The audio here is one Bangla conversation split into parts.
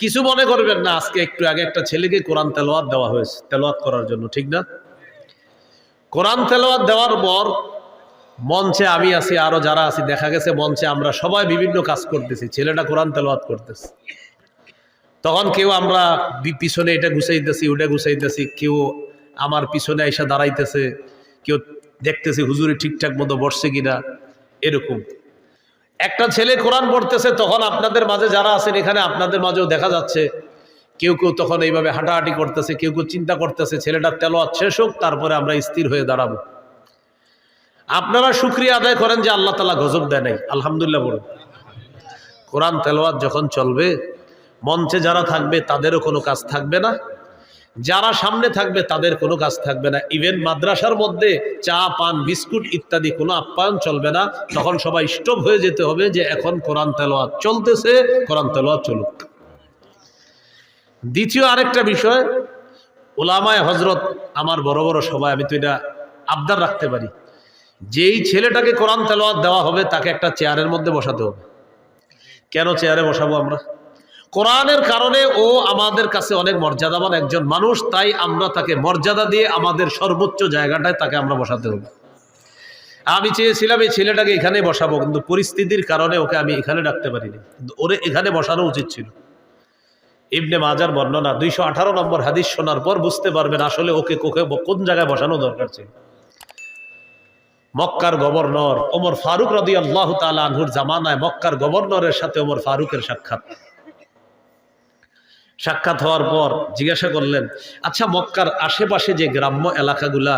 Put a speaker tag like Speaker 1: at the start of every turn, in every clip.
Speaker 1: কিছু মনে করবেন না, আজকে একটু আগে একটা ছেলেকে কোরআন তেলোয়াত দেওয়া হয়েছে তেলোয়াত করার জন্য, ঠিক না? কোরআন তেলোয়াত দেওয়ার পর মঞ্চে আমি আছি, আরও যারা আছি, দেখা গেছে মঞ্চে আমরা সবাই বিভিন্ন কাজ করতেছি, ছেলেটা কোরআন তেলোয়াত করতেছে। তখন কেউ আমরা পিছনে এটা গুছাইতেছি, ওটা গুছাইতেছি, কেউ আমার পিছনে এসে দাঁড়াইতেছে, কেউ দেখতেছি হুজুরি ঠিকঠাক মতো বসছে কিনা, এরকম। একটা ছেলে কোরআন পড়তেছে, তখন আপনাদের মাঝে যারা আছেন এখানে আপনাদের মাঝেও দেখা যাচ্ছে। কেউ কেউ তখন এইভাবে হাঁটাহাঁটি করতেছে, কেউ কেউ চিন্তা করতেছে ছেলেটার তেলোয়াত শেষ হোক, তারপরে আমরা স্থির হয়ে দাঁড়াবো। আপনারা শুক্রিয়া আদায় করেন যে আল্লাহ তালা গজব দেয় নাই, আলহামদুলিল্লাহ বলুন। কোরআন তেলোয়াত যখন চলবে, মঞ্চে যারা থাকবে, তাদেরও কোনো কাজ থাকবে না। যারা সামনে থাকবে তাদের কোনো কাজ থাকবে না। ইভেন মাদ্রাসার মধ্যে চা, পান, বিস্কুট ইত্যাদি কোনো আপ্যায়ন চলবে না। তখন সবাই স্টপ হয়ে যেতে হবে যে এখন কোরআন তেলোয়াত চলতেছে, কোরআন তেলোয়াত চলুক। দ্বিতীয় আরেকটা বিষয়, ওলামায় হজরত আমার বড় বড় সবাই, আমি তো এটা আবদার রাখতে পারি। যেই ছেলেটাকে কোরআন তেলোয়াত দেওয়া হবে, তাকে একটা চেয়ারের মধ্যে বসাতে হবে। কেন চেয়ারে বসাবো আমরা? কোরআনের কারণে ও আমাদের কাছে অনেক মর্যাদাবান একজন মানুষ, তাই আমরা তাকে মর্যাদা দিয়ে আমাদের সর্বোচ্চ জায়গাটায় তাকে আমরা বসাতে হবে। আমি চেয়েছিলাম এই ছেলেটাকে এখানে বসাবো, কিন্তু পরিস্থিতির কারণে ওকে আমি এখানে ডাকতে পারিনি। ওরে এখানে বসানো উচিত ছিল। ইবনে মাজার বর্ণনা, দুইশো আঠারো নম্বর হাদিস শোনার পর বুঝতে পারবেন আসলে ওকে কোকে কোন জায়গায় বসানো দরকার ছিল। মক্কার গভর্নর ওমর ফারুক রদি আল্লাহ আনহুর জামানায় মক্কার গভর্নরের সাথে ওমর ফারুকের সাক্ষাৎ। সাক্ষাৎ হওয়ার পর জিজ্ঞাসা করলেন আচ্ছা মক্কার আশেপাশে যে গ্রাম্য এলাকাগুলা,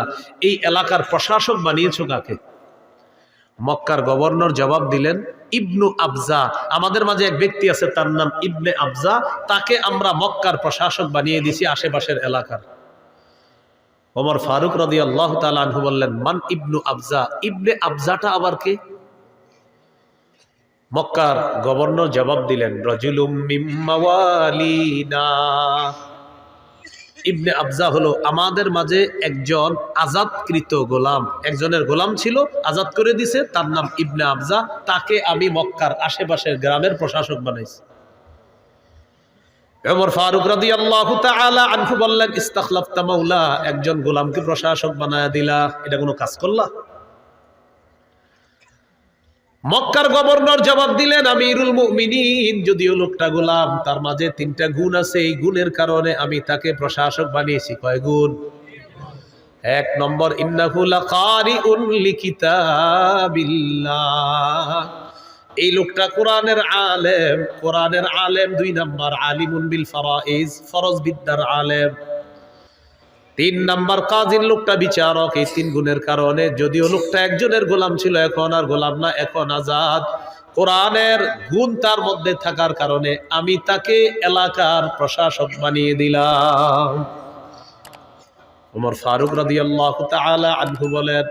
Speaker 1: এই এলাকার প্রশাসক বানিয়েছো কাকে? মক্কার গভর্নর জবাব দিলেন, ইবনু আবজা, আমাদের মাঝে এক ব্যক্তি আছে, তার নাম ইবনে আবজা, তাকে আমরা মক্কার প্রশাসক বানিয়ে দিছি আশেপাশের এলাকার। ওমর ফারুক রদি আল্লাহ তালু বললেন, মান ইবনু আবজা? ইবনে আবজাটা আবার কে? মক্কার গভর্নর জবাব দিলেন ইবনে আবজা হলো আমাদের মাঝে একজন আজাদকৃত গোলাম। একজনের গোলাম ছিল, আজাদ করে দিছে, তার নাম ইবনে আবজা। তাকে আমি মক্কার আশেপাশের গ্রামের প্রশাসক বানাইছি। মাওলা। একজন গোলামকে প্রশাসক বানায় দিলা। এটা কোনো কাজ করলা? মক্কার গভর্নর জবাব দিলেন, আমিরুল মুমিনিন, যদিও লোকটা গোলাম, তার মাঝে তিনটা গুণ আছে, এই গুণের কারণে আমি তাকে প্রশাসক বানিয়েছি। কয় গুণ? এক নম্বর এই লোকটা কোরআনের আলেম কোরআনের আলেম দুই নাম্বার, আলিমুন বিল ফারাইজ ফরজ বিদ্যার আলেম। তিন নাম্বার কাজের লোকটা বিচারক, এই তিন গুণের কারণে যদিও লোকটা একজনের গোলাম ছিল এখন আর গোলাম না, এখন আজাদ। কোরআনের গুণ তার মধ্যে থাকার কারণে আমি তাকে এলাকার প্রশাসক বানিয়ে দিলাম। উমর ফারুক বলেন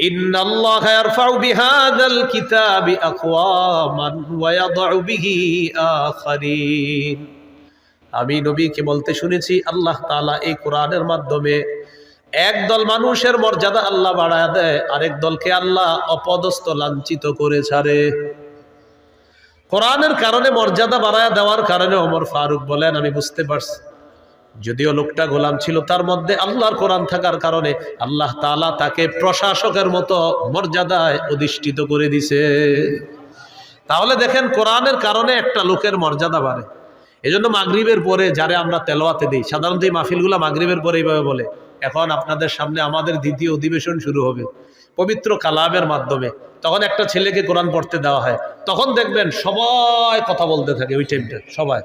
Speaker 1: يقول إن الله يرفع بهذا الكتاب أقواما ويضع به آخرين আমি নবীকে বলতে শুনেছি আল্লাহ তাআলা এই কোরআনের মাধ্যমে একদল মানুষের মর্যাদা আল্লাহ বাড়ায় দেয় আরেক দলকে আল্লাহ অপদস্থ লাঞ্ছিত করে ছাড়ে কোরআনের কারণে মর্যাদা বাড়ায় দেওয়ার কারণে ওমর ফারুক বলেন আমি বুঝতে পারছি যদিও লোকটা গোলাম ছিল, তার মধ্যে আল্লাহর কোরআন থাকার কারণে আল্লাহ তাআলা তাকে প্রশাসকের মতো মর্যাদায় অধিষ্ঠিত করে দিছে। তাহলে দেখেন, কোরআনের কারণে একটা লোকের মর্যাদা বাড়ে। এজন্য মাগরিবের পরে যারে আমরা তেলোয়াতে দিই, সাধারণত এই মাহফিলগুলো মাগরিবের পরে এইভাবে বলে, এখন আপনাদের সামনে আমাদের দ্বিতীয় অধিবেশন শুরু হবে পবিত্র কালামের মাধ্যমে। তখন একটা ছেলেকে কোরআন পড়তে দেওয়া হয়, তখন দেখবেন সবাই কথা বলতে থাকে ওই টাইমটা সবাই।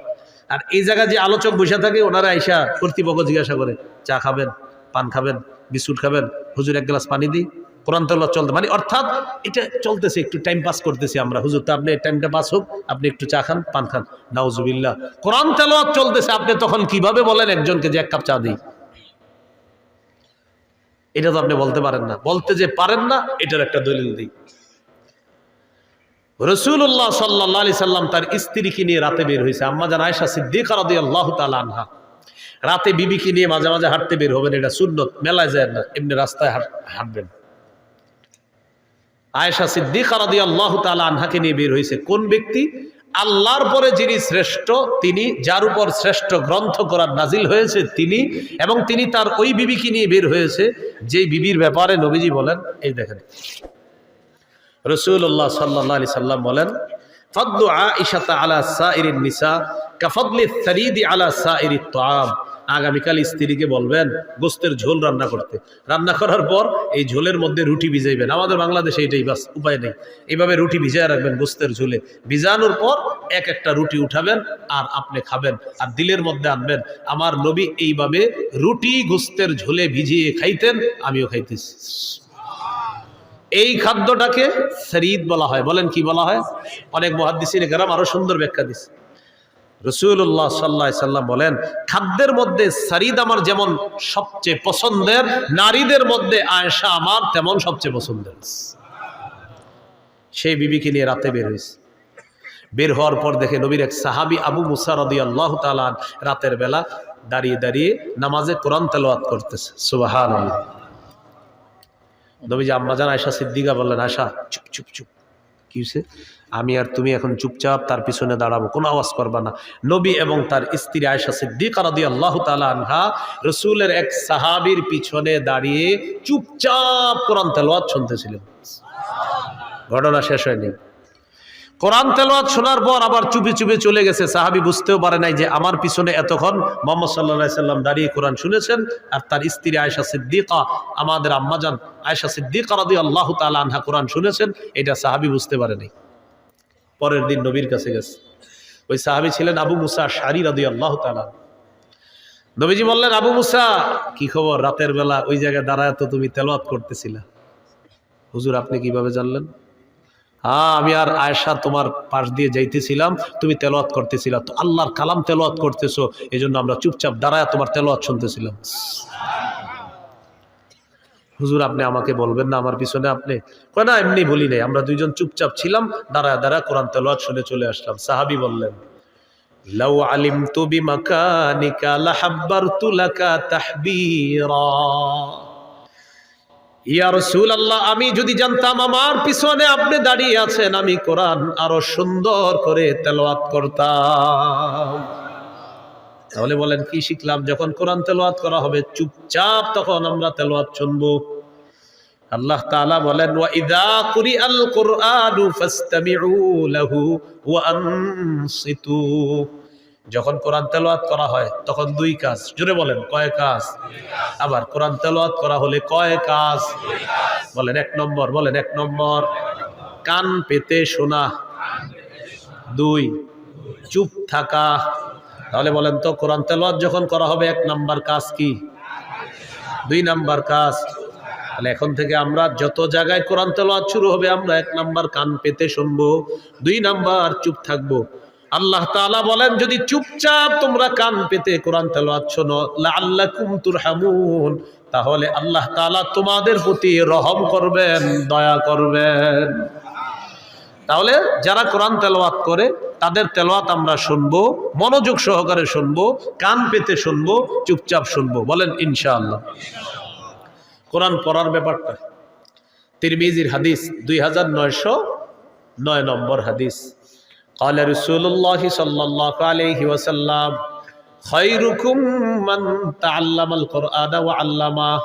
Speaker 1: আর এই জায়গায় যে আলোচক বসে থাকে, ওনারা আইসা কর্তৃপক্ষ জিজ্ঞাসা করে, চা খাবেন? পান খাবেন? বিস্কুট খাবেন? হুজুর এক গ্লাস পানি দিই? কোরআন তেলাওয়াত চলতে মানে অর্থাৎ এটা চলতেছে, একটু টাইম পাস করতেছি আমরা। হুজুর, তো আপনি টাইমটা পাস হোক, আপনি একটু চা খান, পান খান। নাউজুবিল্লাহ। কোরআন তেলাওয়াত চলতেছে, আপনি তখন কীভাবে বলেন একজনকে যে এক কাপ চা দিই? এটা তো আপনি বলতে পারেন না। বলতে যে পারেন না, এটার একটা দলিল দিই। রসুল্লাহ সাল্লাহ আলি সাল্লাম তার স্ত্রীকে নিয়ে রাতে বের হয়েছে। আম্মা জান আয়সা সিদ্দিক রাদি আল্লাহ আনহা। রাতে বিবিকে নিয়ে মাঝে মাঝে হাঁটতে বের হবেন, এটা সুন্নত, মেলায় যায় না, এমনি রাস্তায় হাঁট- হাঁটবেন। আয়েশা সিদ্দিক রাদি আল্লাহ তালা আনহাকে নিয়ে বের হয়েছে। কোন ব্যক্তি? আল্লাহর পরে যিনি শ্রেষ্ঠ, তিনি যার উপর শ্রেষ্ঠ গ্রন্থ করার নাজিল হয়েছে, তিনি এবং তিনি তার ওই বিবিকে নিয়ে বের হয়েছে। যেই বিবির ব্যাপারে নবীজি বলেন, এই দেখেন। রসুল্লাহ সাল্লাহ আলি সাল্লাম বলেন ফদ্দু আইসাতা আলা সাইরিন নিসা, কাফদলি সারিদি আলা সাইরি তাম আগামীকাল স্ত্রীকে বলবেন, গোস্তের ঝোল রান্না করতে। রান্না করার পর এই ঝোলের মধ্যে রুটি ভিজাইবেন। আমাদের বাংলাদেশে এটাই বাস, উপায় নেই। এইভাবে রুটি ভিজায় রাখবেন গোস্তের ঝোলে। ভিজানোর পর এক একটা রুটি উঠাবেন আর আপনি খাবেন। আর দিলের মধ্যে আনবেন, আমার নবী এইভাবে রুটি গোস্তের ঝোলে ভিজিয়ে খাইতেন, আমিও খাইতেছি। এই খাদ্যটাকে শরীদ বলা হয়। বলেন কি বলা হয়? অনেক মহাদিসির গ্রাম আরও সুন্দর ব্যাখ্যা দিচ্ছে রসুল্লাহ সাল্লাহ সাল্লাম বলেন, খাদ্যের মধ্যে সারিদ আমার যেমন সবচেয়ে পছন্দের, নারীদের মধ্যে আয়সা আমার তেমন সবচেয়ে পছন্দের। সেই বিবিকে নিয়ে রাতে বের হয়েছে বের হওয়ার পর দেখে নবীর এক সাহাবি আবু মুসারদি আল্লাহ তালান রাতের বেলা দাঁড়িয়ে দাঁড়িয়ে নামাজে কোরআন তেলাওয়াত করতেছে। আল্লাহ নবীজি আম্মাজান আয়সা সিদ্দিকা বললেন আয়সা চুপ চুপ চুপ। কি হয়েছে আমি আর তুমি এখন চুপচাপ তার পিছনে দাঁড়াবো, কোনো আওয়াজ করবা না। নবী এবং তার স্ত্রী আয়সা সিদ্দিকা রাদি আল্লাহ আনহা রসুলের এক সাহাবির পিছনে দাঁড়িয়ে চুপচাপ কোরআন তেলোয়াত শুনতেছিলেন। ঘটনা শেষ হয়নি। কোরআন তেলোয়াত শোনার পর আবার চুপি চুপি চলে গেছে। সাহাবি বুঝতেও পারে নাই যে আমার পিছনে এতক্ষণ মোহাম্মদ সাল্লা সাল্লাম দাঁড়িয়ে কোরআন শুনেছেন আর তার স্ত্রী আয়সা সিদ্দিকা, আমাদের আম্মাজান আয়সা সিদ্দিকা রাদি আল্লাহ তালা আনহা কোরআন শুনেছেন, এটা সাহাবি বুঝতে পারে নাই। পরের দিন নবীর কাছে গেছে। ওই সাহাবি ছিলেন আবু মুসা শারি রাদি আল্লাহ তালা নবীজি বললেন, আবু মুসা, কি খবর? রাতের বেলা ওই জায়গায় দাঁড়ায় তো তুমি তেলোয়াত করতেছিলা। হুজুর, আপনি কীভাবে জানলেন? হ্যাঁ আমি আর আয়সা তোমার পাশ দিয়ে যাইতেছিলাম, তুমি তেলোয়াত করতেছিলা। তো আল্লাহর কালাম তেলোয়াত করতেছো এই জন্য আমরা চুপচাপ দাঁড়ায় তোমার তেলোয়াত শুনতেছিলাম। হুজুর, আপনি আমাকে বলবেন না, আমার পিছনে আপনি? না, এমনি বলি নাই, আমরা দুইজন চুপচাপ ছিলাম, দাঁড়ায় দাঁড়ায় কোরআন তেলোয়াত শুনে চলে আসলাম। সাহাবি বললেন, লাউ আলিম তুবি মাকানিকা লাহাব্বারতু লাকা তাহবীরা। ইয়া রসুল আল্লাহ আমি যদি জানতাম আমার পিছনে আপনি দাঁড়িয়ে আছেন, আমি কোরআন আরও সুন্দর করে তেলাওয়াত করতাম। তাহলে বলেন, কি শিখলাম? যখন কোরআন তেলাওয়াত করা হবে, চুপচাপ তখন আমরা তেলাওয়াত শুনব। আল্লাহ তাআলা বলেন, ওয়া কুরিআল কুরআনু ওয়া যখন কোরআন তেলাওয়াত করা হয়, তখন দুই কাজ। জোরে বলেন, কয় কাজ? আবার, কোরআন তেলাওয়াত করা হলে কয় কাজ? বলেন, এক নম্বর, বলেন, এক নম্বর। কান পেতে শোনা। দুই, চুপ থাকা। তাহলে বলেন তো, কোরআন তেলাওয়াত যখন করা হবে, এক নাম্বার কাজ কি? দুই নাম্বার কাজ। তাহলে এখন থেকে আমরা যত জায়গায় কোরআন তেলাওয়াত শুরু হবে, আমরা এক নাম্বার কান পেতে শুনব, দুই নাম্বার চুপ থাকব। আল্লাহ তাআলা বলেন, যদি চুপচাপ তোমরা কান পেতে কোরআন তেলাওয়াত শোনো কুমতুর হামুন তাহলে আল্লাহ তাআলা তোমাদের প্রতি রহম করবেন, দয়া করবেন। তাহলে যারা কোরআন তেলাওয়াত করে, তাদের তেলাওয়াত আমরা শুনব, মনোযোগ সহকারে শুনব, কান পেতে শুনব, চুপচাপ শুনব। বলেন, ইনশাআল্লাহ। কোরআন পড়ার ব্যাপারটা। তিরমিজির হাদিস দুই নয় নম্বর হাদিস। قال رسول الله صلى الله عليه وسلم خيركم من تعلم القرآن وعلمه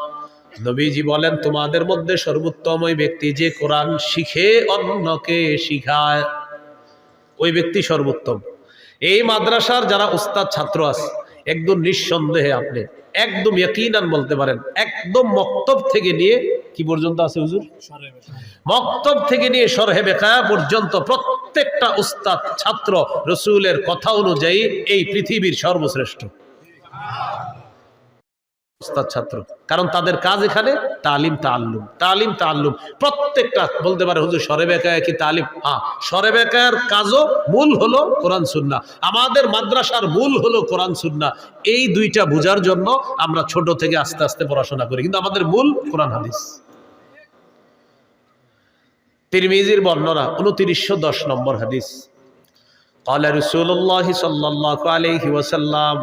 Speaker 1: নবীজি বলেন তোমাদের মধ্যে সর্বোত্তম ওই ব্যক্তি যে কোরআন শিখে অন্যকে শিখায় ওই ব্যক্তি সর্বোত্তম এই মাদ্রাসার যারা উস্তাদ ছাত্র আছে একদম নিঃসন্দেহে আপনি একদম ইয়াকিনান বলতে পারেন, একদম মক্তব থেকে নিয়ে কি পর্যন্ত আছে হুজুর? মক্তব থেকে নিয়ে সরহে বেকা পর্যন্ত প্রত্যেকটা উস্তাদ, ছাত্র, রসুলের কথা অনুযায়ী এই পৃথিবীর সর্বশ্রেষ্ঠ। উস্তাদ ছাত্র কারণ তাদের কাজ এখানে তালিম তাল্লুম তালিম তাল্লুম প্রত্যেকটা বলতে পারে হুজুর সরে বেকায় কি তালিম হ্যাঁ সরে বেকার কাজও মূল হলো কোরআন সুন্না আমাদের মাদ্রাসার মূল হলো কোরআন সুন্না এই দুইটা বোঝার জন্য আমরা ছোট থেকে আস্তে আস্তে পড়াশোনা করি কিন্তু আমাদের মূল কোরআন হাদিস তিরমিজির বর্ণনা উনত্রিশশো দশ নম্বর হাদিস قال رسول الله صلى الله عليه وسلم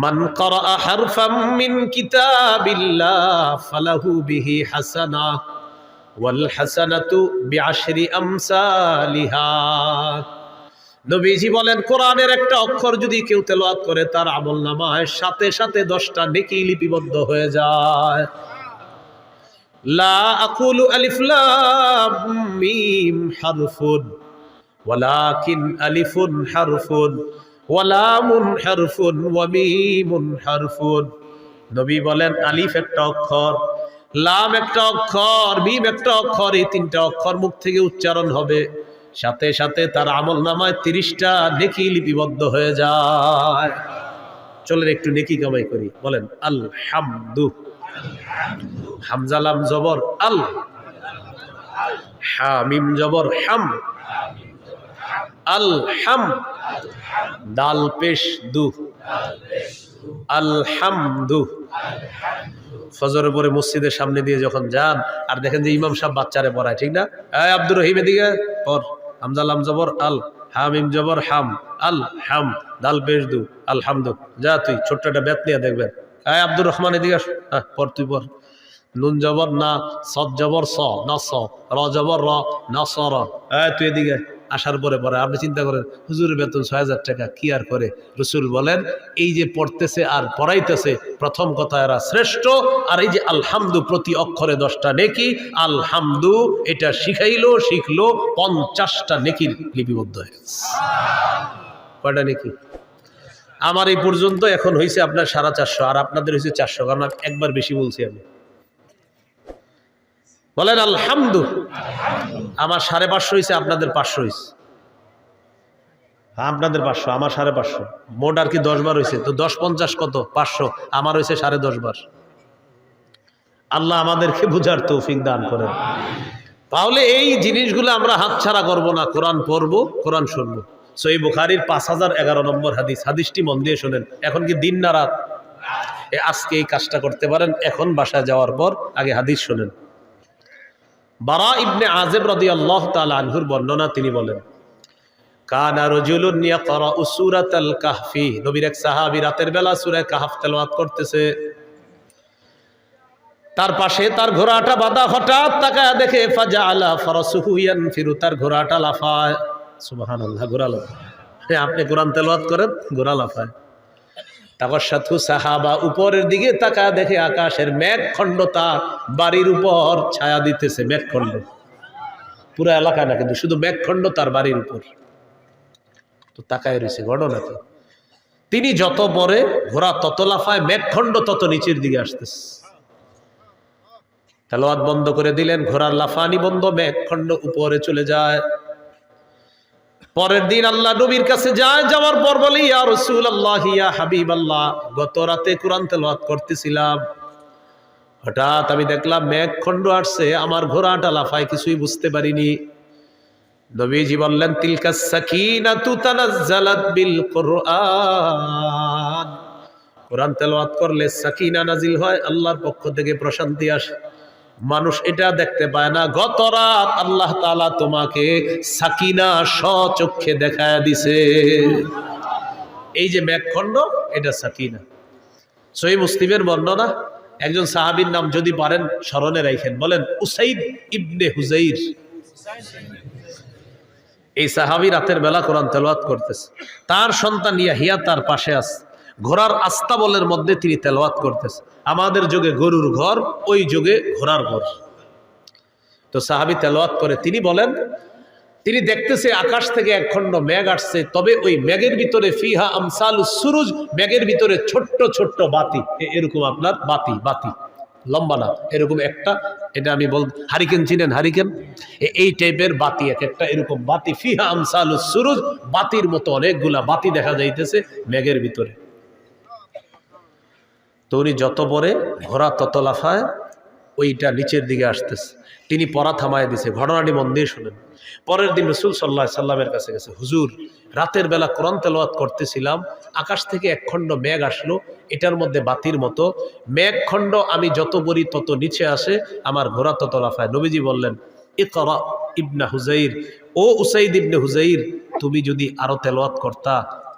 Speaker 1: মান করা হারফাম মিন কিতাবিল্লাহ ফালাহু বিহি হাসানা ওয়াল হাসানাতু বিআশরি আমসালিহা। নবীজি বলেন, কোরআনের একটা অক্ষর যদি কেউ তেলাওয়াত করে, তার আমল নামায় সাথে সাথে দশটা নেকি লিপিবদ্ধ হয়ে যায়। লা আকুলু আলিফ লাম মিম হারফুন, ওয়ালাকিন আলিফুন হারফুন। ওয়ালামুন হারফুন ওয়া মিমুন হারফুন। নবী বলেন, আলিফ একটা অক্ষর, লাম একটা অক্ষর, মিম একটা অক্ষর, এই তিনটা অক্ষর মুখ থেকে উচ্চারণ হবে। সাথে সাথে তার আমল নামায় তিরিশটা নেকি লিপিবদ্ধ হয়ে যায়। চলেন একটু নেকি কামাই করি। বলেন, আলহামদু। হামজালাম জবর, আল। হামিম জবর, হাম। আল হাম দাল পেশ দু। আলহামদু ফজর পরে মসজিদের সামনে দিয়ে যখন যান, আর দেখেন যে ইমাম সাহেব বাচ্চারে পড়ায়, ঠিক না? এই আব্দুর রহিম এদিকে পর হামজালাম জবর, আল। হামিম জবর, হাম। আল, হাম। দাল পেশ দু। আলহামদু যা তুই, ছোট্ট একটা বেত নিয়ে দেখবেন। এই আব্দুর রহমান এদিকে হ্যাঁ পর তুই পর নুন জবর না, সদ জবর, স, না স। র জবর, র, না স, র। এই তুই এদিকে আসার পরে পরে আপনি চিন্তা করেন, হুজুরের বেতন ছয় হাজার টাকা, কি আর করে? রসুল বলেন, এই যে পড়তেছে আর পড়াইতেছে, প্রথম কথা এরা শ্রেষ্ঠ, আর এই যে আলহামদু প্রতি অক্ষরে দশটা নেকি, আলহামদু এটা শিখাইলো, শিখলো, পঞ্চাশটা নেকির লিপিবদ্ধ হয়ে কয়টা নেকি? আমার এই পর্যন্ত এখন হয়েছে আপনার সাড়ে চারশো, আর আপনাদের হয়েছে চারশো, কারণ একবার বেশি বলছি আমি। বলেন আলহামদু আমার সাড়ে পাঁচশো হয়েছে আপনাদের পাঁচশো হয়েছে হ্যাঁ, আপনাদের পাঁচশো আমার সাড়ে পাঁচশো। মোট আর কি দশ বার হয়েছে তো দশ পঞ্চাশ কত? পাঁচশো আমার হয়েছে সাড়ে দশ বার। আল্লাহ আমাদেরকে বুঝার তৌফিক দান করেন। তাহলে এই জিনিসগুলো আমরা হাতছাড়া করব না কোরআন পড়ব কোরআন শুনব। সই বুখারির পাঁচ হাজার এগারো নম্বর হাদিস হাদিসটি মন দিয়ে শোনেন। এখন কি দিন না রাত? আজকে এই কাজটা করতে পারেন এখন বাসায় যাওয়ার পর আগে হাদিস শোনেন। বারা ইবনে আজেব রদি আল্লাহ তাল আনহুর বর্ণনা তিনি বলেন সাহাবী রাতের বেলা সূরা করতেছে। তার পাশে তার হঠাৎ দেখে ফাজাআলা ফারাসুহু ইয়ানফিরু। তার লাফায়। হ্যাঁ, আপনি কোরআন তেলাওয়াত করেন ঘোড়া লাফায়। তাকসাথু সাহাবা, উপরের দিকে তাকা দেখে আকাশের মেঘখণ্ড তার বাড়ির উপর ছায়া দিতেছে, মেঘখণ্ড। পুরো এলাকা না, কিন্তু শুধু মেঘখণ্ড, তার বাড়ির উপর। তো তাকায় রয়েছে ঘটনা কি তিনি যত পরে ঘোড়া তত লাফায়, মেঘখণ্ড তত নিচের দিকে আসতেছে। তেলোয়াত বন্ধ করে দিলেন, ঘোড়ার লাফানি বন্ধ, মেঘখণ্ড উপরে চলে যায়। পরের দিন আল্লাহ নবীর কাছে যায়, যাওয়ার পর বলে, ইয়া রসুল আল্লাহ ইয়া হাবিব আল্লাহ গত রাতে কোরআন তেলাওয়াত করতেছিলাম। হঠাৎ আমি দেখলাম মেঘ খণ্ড আসছে, আমার ঘোড়াটা লাফায় কিছুই বুঝতে পারিনি। নবীজি বললেন, তিলকা সাকিনাতু তানাজ্জালাত বিল কোরআন। কোরআন তেলাওয়াত করলে সাকিনা নাজিল হয়, আল্লাহর পক্ষ থেকে প্রশান্তি আসে। মানুষ এটা দেখতে পায় না। গত রাত আল্লাহ তাআলা তোমাকে সাকিনা স্বচক্ষে দেখায় দিছে। এই যে মেঘখণ্ড, এটা সাকিনা। সহি মুসলিমের বর্ণনা, একজন সাহাবীর নাম যদি পারেন স্মরণে রাখেন। বলেন, উসাইদ ইবনে হুজাইর এই সাহাবি রাতের বেলা কোরআন তেলাওয়াত করতেছে। তার সন্তান ইয়াহিয়া তার পাশে আছে। ঘোড়ার আস্তাবলের মধ্যে তিনি তেলাওয়াত করতেছে। আমাদের যুগে গরুর ঘর, ওই যুগে ঘোড়ার ঘর। তো সাহাবি তেলাওয়াত করে, তিনি বলেন, তিনি দেখতেছে আকাশ থেকে একখণ্ড মেঘ আসছে, তবে ওই মেঘের ভিতরে ফিহা আমসাল সুরুজ, মেঘের ভিতরে ছোট্ট ছোট্ট বাতি। এরকম আপনার বাতি বাতি। লম্বা না, এরকম একটা, এটা আমি বল হারিকেন চিনেন, হারিকেন? এই টাইপের বাতি এক একটা, এরকম বাতি। ফিহা আমসাল সুরুজ, বাতির মতো অনেকগুলা বাতি দেখা যাইতেছে মেঘের ভিতরে। তো উনি যত পরে ঘোড়া তত লাফায়, ওইটা নিচের দিকে আসতেছে। তিনি পড়া থামায় দিছে। ঘটনাটি মন দিয়ে শোনেন। পরের দিন রসুল সাল্লাহ সাল্লামের কাছে গেছে, হুজুর, রাতের বেলা কোরআন তেলাওয়াত করতেছিলাম, আকাশ থেকে একখণ্ড মেঘ আসলো, এটার মধ্যে বাতির মতো। মেঘখণ্ড আমি যত বলি তত নিচে আসে, আমার ঘোড়া তত লাফায়। নবীজি বললেন এ করা ইবনা হুজাইর ও উসাইদ ইবনে হুজাইর তুমি যদি আরও তেলাওয়াত করতা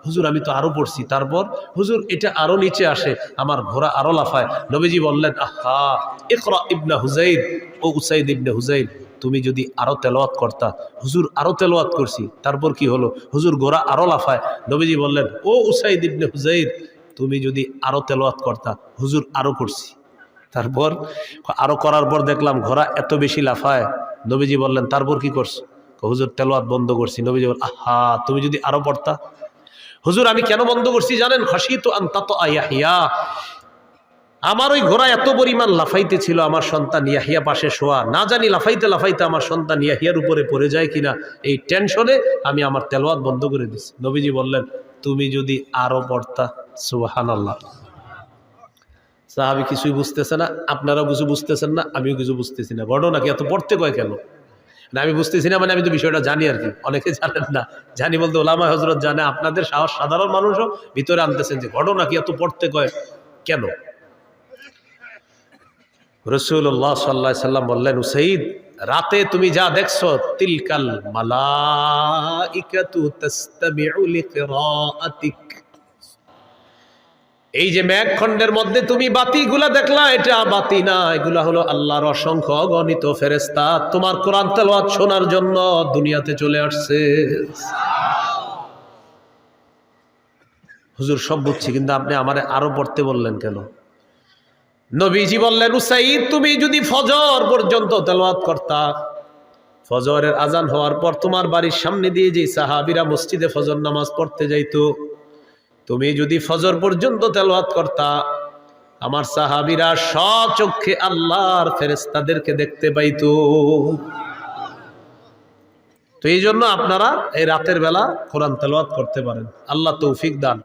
Speaker 1: হুজুর, আমি তো আরও পড়ছি। তারপর, হুজুর, এটা আরও নিচে আসে, আমার ঘোড়া আরও লাফায়। নবীজি বললেন, আহা, ইকরা ইবনা হুজাইর, ও উসাইদ ইবনে হুজাইদ তুমি যদি আরও তেলাওয়াত করতা। হুজুর, আরও তেলাওয়াত করছি। তারপর কি হলো? হুজুর, ঘোড়া আরও লাফায়। নবীজি বললেন, ও উসাইদ ইবনে হুজাইর, তুমি যদি আরও তেলাওয়াত করতা, হুজুর আরও করছি। তারপর, আরও করার পর দেখলাম, ঘোড়া এত বেশি লাফায়। নবীজি বললেন, তারপর কি করছ? হুজুর তেলোয়াত বন্ধ করছি। নবীজি বল আহা, তুমি যদি আরও পড়তা হুজুর, আমি কেন বন্ধ করছি জানেন? খসি তো আন্তাত আয়াহিয়া আমার ওই ঘোড়া এত পরিমাণ লাফাইতে ছিল, আমার সন্তান ইয়াহিয়া পাশে শোয়া। না জানি লাফাইতে লাফাইতে আমার সন্তান ইয়াহিয়ার উপরে পড়ে যায় কিনা, এই টেনশনে আমি আমার তেলোয়াত বন্ধ করে দিছি। নবীজি বললেন, তুমি যদি আরও পড়তা সুবাহান আল্লাহ সাহাবি কিছুই বুঝতেছে না, আপনারাও কিছু বুঝতেছেন না, আমিও কিছু বুঝতেছি না। ঘটনা কি এত পড়তে কয় কেন? না, আমি বুঝতেছি না মানে আমি তো বিষয়টা জানি আর কি। অনেকে জানেন না। জানি বলতে ওলামা হজরত জানে, আপনাদের সাহস সাধারণ মানুষও ভিতরে আনতেছেন যে ঘটনা কি, এত পড়তে কয়, কেন? রসুল্লাহ সাল্লাহ সাল্লাম বললেন, উসাইদ, রাতে তুমি যা দেখছ, তিলকাল মালাইকাতু তাস্তামিউ লিকিরাআতিক। এই যে মেঘখণ্ডের মধ্যে তুমি বাতিগুলা দেখলা, এটা বাতি না, এগুলা হলো আল্লাহর অসংখ্য গণিত ফেরেস্তা তোমার কোরআন তেলাওয়াত শোনার জন্য দুনিয়াতে চলে আসছে। হুজুর, সব বুঝছি, কিন্তু আপনি আমারে আরও পড়তে বললেন কেন? নবীজি বললেন, উসাইদ, তুমি যদি ফজর পর্যন্ত তেলাওয়াত করতা, ফজরের আজান হওয়ার পর তোমার বাড়ির সামনে দিয়ে যে সাহাবিরা মসজিদে ফজর নামাজ পড়তে যাইতো তুমি যদি ফজর পর্যন্ত তেলাওয়াত করতা, আমার সাহাবিরা সচক্ষে আল্লাহর ফেরেস্তাদেরকে দেখতে পাইত। তো এই জন্য আপনারা এই রাতের বেলা কোরআন তেলাওয়াত করতে পারেন। আল্লাহ তৌফিক দান।